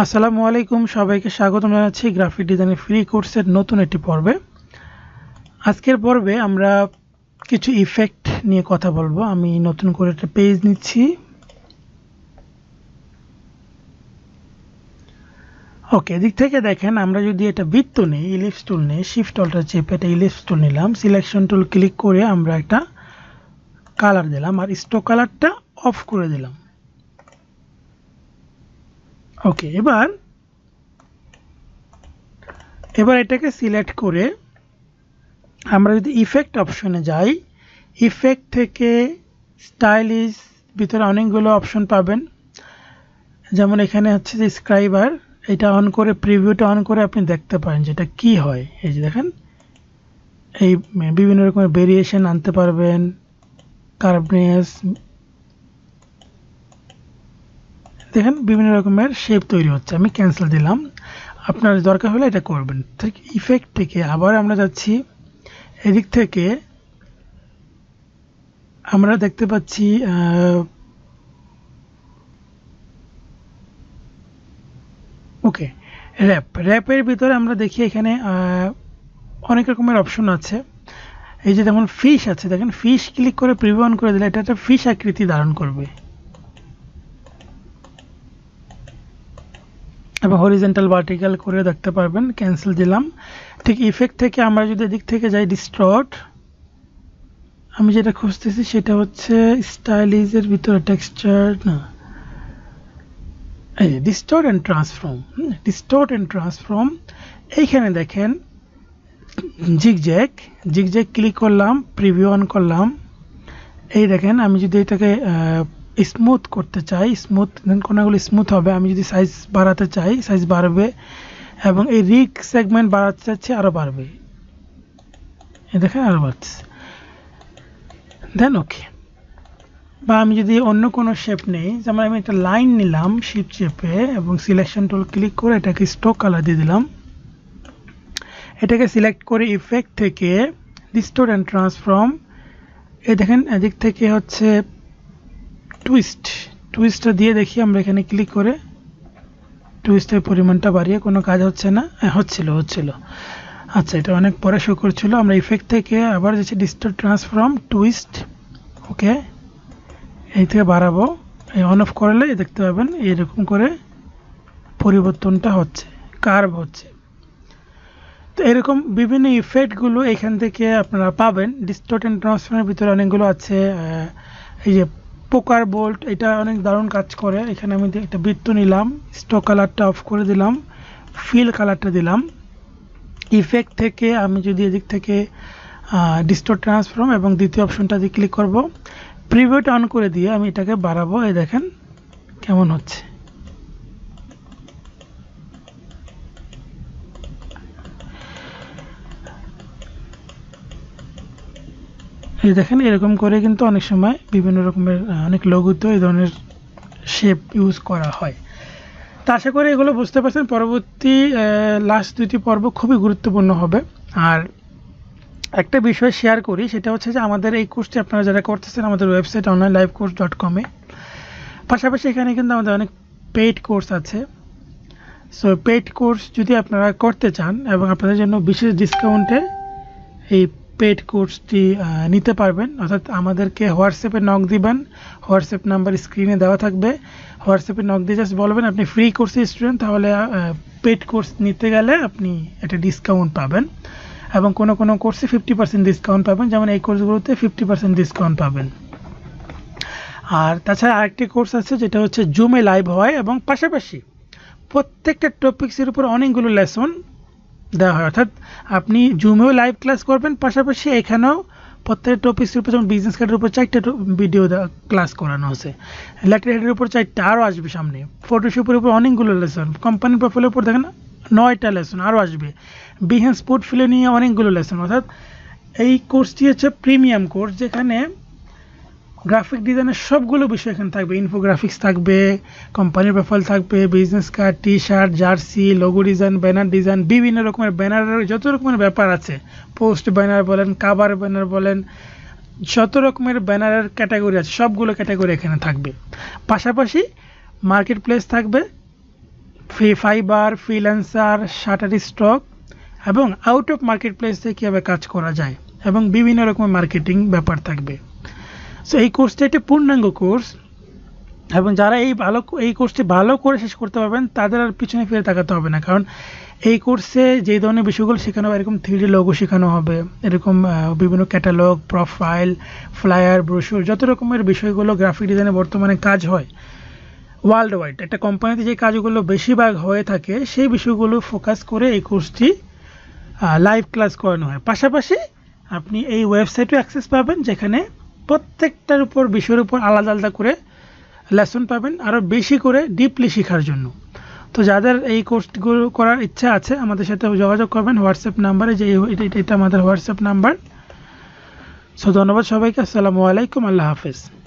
আসসালামু আলাইকুম, সবাইকে স্বাগতম জানাচ্ছি গ্রাফিক ডিজাইনের ফ্রি কোর্সের নতুন একটি পর্বে। আজকের পর্বে আমরা কিছু ইফেক্ট নিয়ে কথা বলব। আমি নতুন করে একটা পেজ নিচ্ছি। ওকে এদিক থেকে দেখেন, আমরা যদি এটা বৃত্ত নিই ইলিপস টুল নিই শিফট অল্টার চেপে এটা ইলিপস টুল নিলাম। সিলেকশন টুল ক্লিক করে আমরা একটা কালার দিলাম, আর স্টোক কালারটা অফ করে দিলাম। ওকে এবার এবার এটাকে সিলেক্ট করে আমরা যদি ইফেক্ট অপশনে যাই ইফেক্ট থেকে স্টাইলিশ ভিতরে অনেকগুলো অপশন পাবেন। যেমন এখানে হচ্ছে যে স্ক্রাইবার এটা অন করে প্রিভিউটা অন করে আপনি দেখতে পারেন যেটা কি হয়। এই যে দেখেন, এই বিভিন্ন রকমের ভেরিয়েশন আনতে পারবেন কার্বনেস দেখেন, বিভিন্ন রকমের শেপ তৈরি হচ্ছে। আমি ক্যান্সেল দিলাম। আপনার দরকার হলে এটা করবেন। ঠিক ইফেক্ট থেকে আবার আমরা যাচ্ছি। এদিক থেকে আমরা দেখতে পাচ্ছি ওকে র্যাপ র্যাপের ভিতরে আমরা দেখি এখানে অনেক রকমের অপশন আছে। এই যে যেমন ফিশ আছে। দেখেন ফিশ ক্লিক করে প্রিভিউ অন করে দিলে এটা একটা ফিশ আকৃতি ধারণ করবে। এবং হরিজেন্টাল ভার্টিক্যাল করে দেখতে পারবেন ক্যান্সেল দিলাম। ঠিক ইফেক্ট থেকে আমরা যদি এদিক থেকে যাই ডিস্ট্রট আমি যেটা খুঁজতেছি সেটা হচ্ছে স্টাইলিজের ভিতরে টেক্সচার না। এই distort and transform distort and transform এইখানে দেখেন জিগজ্যাক জিগজ্যাক ক্লিক করলাম প্রিভিউ অন করলাম। এই দেখেন, আমি যদি এটাকে স্মুথ করতে চাই স্মুথ কোনাগুলো স্মুথ হবে, আমি যদি সাইজ বাড়াতে চাই সাইজ বাড়বে, এবং এই রিক সেগমেন্ট বাড়াতে চাচ্ছি আরও বাড়বে। দেখেন আরও বাড়ছে দেন ওকে বা আমি যদি অন্য কোনো শেপ নেই, যেমন আমি একটা লাইন নিলাম শিপ শেপে এবং সিলেকশন টুল ক্লিক করে এটাকে স্টোক কালার দিয়ে দিলাম। এটাকে সিলেক্ট করে ইফেক্ট থেকে ডিস্টোর অ্যান্ড ট্রান্সফর্ম এ দেখেন এদিক থেকে হচ্ছে টুইস্ট টুইস্টটা দিয়ে দেখি আমরা এখানে ক্লিক করে টুইস্টের পরিমাণটা বাড়িয়ে কোনো কাজ হচ্ছে না। হ্যাঁ হচ্ছিল হচ্ছিল। আচ্ছা এটা অনেক পরে শো করছিল। আমরা ইফেক্ট থেকে আবার যাচ্ছি ডিস্টোর ট্রান্সফর্ম টুইস্ট ওকে এই থেকে বাড়াবো। এই অন অফ করলে দেখতে পাবেন, এরকম করে পরিবর্তনটা হচ্ছে কার্ভ হচ্ছে। তো এরকম বিভিন্ন ইফেক্টগুলো এখান থেকে আপনারা পাবেন। ডিস্টোর্ট অ্যান্ড ট্রান্সফর্মের ভিতরে অনেকগুলো আছে এই যে পোকার বোল্ট, এটা অনেক দারুণ কাজ করে। এখানে আমি একটা বৃত্ত নিলাম স্টক কালারটা অফ করে দিলাম ফিল কালারটা দিলাম। ইফেক্ট থেকে আমি যদি এদিক থেকে ডিস্টোর ট্রান্সফর্ম এবং দ্বিতীয় অপশনটা দিয়ে ক্লিক করব প্রিভিউটা অন করে দিয়ে আমি এটাকে বাড়াবো। এই দেখেন, কেমন হচ্ছে। এই দেখেন, এরকম করে কিন্তু অনেক সময় বিভিন্ন রকমের অনেক লঘুতে এই ধরনের শেপ ইউজ করা হয়। তা আশা করি এগুলো বুঝতে পারছেন। পরবর্তী লাস্ট দুইটি পর্ব খুবই গুরুত্বপূর্ণ হবে। আর একটা বিষয় শেয়ার করি, সেটা হচ্ছে যে আমাদের এই কোর্সটি আপনারা যারা করতেছেন, আমাদের website online live course dot কমে পাশাপাশি এখানে কিন্তু আমাদের অনেক পেইড কোর্স আছে। সো পেইড কোর্স যদি আপনারা করতে চান এবং আপনাদের জন্য বিশেষ ডিসকাউন্টে এই পেড কোর্সটি নিতে পারবেন। অর্থাৎ আমাদেরকে হোয়াটসঅ্যাপে নক দিবেন। হোয়াটসঅ্যাপ নাম্বার স্ক্রিনে দেওয়া থাকবে। হোয়াটসঅ্যাপে নক দিয়ে জাস্ট বলবেন, আপনি ফ্রি কোর্সের স্টুডেন্ট তাহলে পেড কোর্স নিতে গেলে আপনি একটা ডিসকাউন্ট পাবেন। এবং কোনো কোনো কোর্সে ফিফটি পার্সেন্ট ডিসকাউন্ট পাবেন। যেমন এই কোর্সগুলোতে ফিফটি পার্সেন্ট ডিসকাউন্ট পাবেন। আর তাছাড়া আরেকটি কোর্স আছে, যেটা হচ্ছে জুমে লাইভ হয়। এবং পাশাপাশি প্রত্যেকটা টপিক্সের উপর অনেকগুলো লেসন দেওয়া হয়। অর্থাৎ আপনি জুমেও লাইভ ক্লাস করবেন, পাশাপাশি এখানেও প্রত্যেকটা টপিক্সের উপর, যেমন বিজনেস কার্ডের উপর চারটে ভিডিও ক্লাস করানো হচ্ছে লেটার হেডের উপর চারটে আরও আসবে সামনে। ফটোশপের উপর অনেকগুলো লেসন কোম্পানি প্রোফাইলের উপর দেখেন নয়টা লেসন আরও আসবে। বিহেন্স পোর্টফোলিও নিয়ে অনেকগুলো লেসন অর্থাৎ এই কোর্সটি হচ্ছে প্রিমিয়াম কোর্স যেখানে গ্রাফিক ডিজাইনের সবগুলো বিষয় এখানে থাকবে ইনফোগ্রাফিক্স থাকবে কোম্পানির প্রোফাইল থাকবে business card T shirt jersey logo design banner design বিভিন্ন রকমের ব্যানারের যত রকমের ব্যাপার আছে। পোস্ট ব্যানার বলেন কাভার ব্যানার বলেন, যত রকমের ব্যানারের ক্যাটাগরি আছে, সবগুলো ক্যাটাগরি এখানে থাকবে। পাশাপাশি মার্কেট প্লেস থাকবে free Fiverr freelancer Shutterstock এবং আউট অফ মার্কেট প্লেসে কীভাবে কাজ করা যায় এবং বিভিন্ন রকমের মার্কেটিং ব্যাপার থাকবে। সো এই কোর্সটা একটা পূর্ণাঙ্গ কোর্স এবং যারা এই ভালো, এই কোর্সটি ভালো করে শেষ করতে পারবেন, তাদের আর পিছনে ফিরে তাকাতে হবে না। কারণ এই কোর্সে যে ধরনের বিষয়গুলো শেখানো হবে এরকম থ্রি লোগো শেখানো হবে, এরকম বিভিন্ন ক্যাটালগ প্রোফাইল ফ্লায়ার ব্রোশুর যত রকমের বিষয়গুলো গ্রাফিক ডিজাইনে বর্তমানে কাজ হয় ওয়ার্ল্ড ওয়াইড একটা কোম্পানিতে যে কাজগুলো বেশিরভাগ হয়ে থাকে, সেই বিষয়গুলো ফোকাস করে এই কোর্সটি লাইভ ক্লাস করানো হয়। পাশাপাশি আপনি এই ওয়েবসাইটও অ্যাক্সেস পাবেন, যেখানে প্রত্যেকটার উপর, বিষয়ের উপর আলাদা আলাদা করে লেসন পাবেন আরও বেশি করে ডিপলি শেখার জন্য। তো যাদের এই কোর্সগুলো করার ইচ্ছা আছে, আমাদের সাথে যোগাযোগ করবেন। হোয়াটসঅ্যাপ নাম্বারে যে এটা- আমাদের হোয়াটসঅ্যাপ নাম্বার সো ধন্যবাদ সবাইকে। আসসালামু আলাইকুম। আল্লাহ হাফেজ।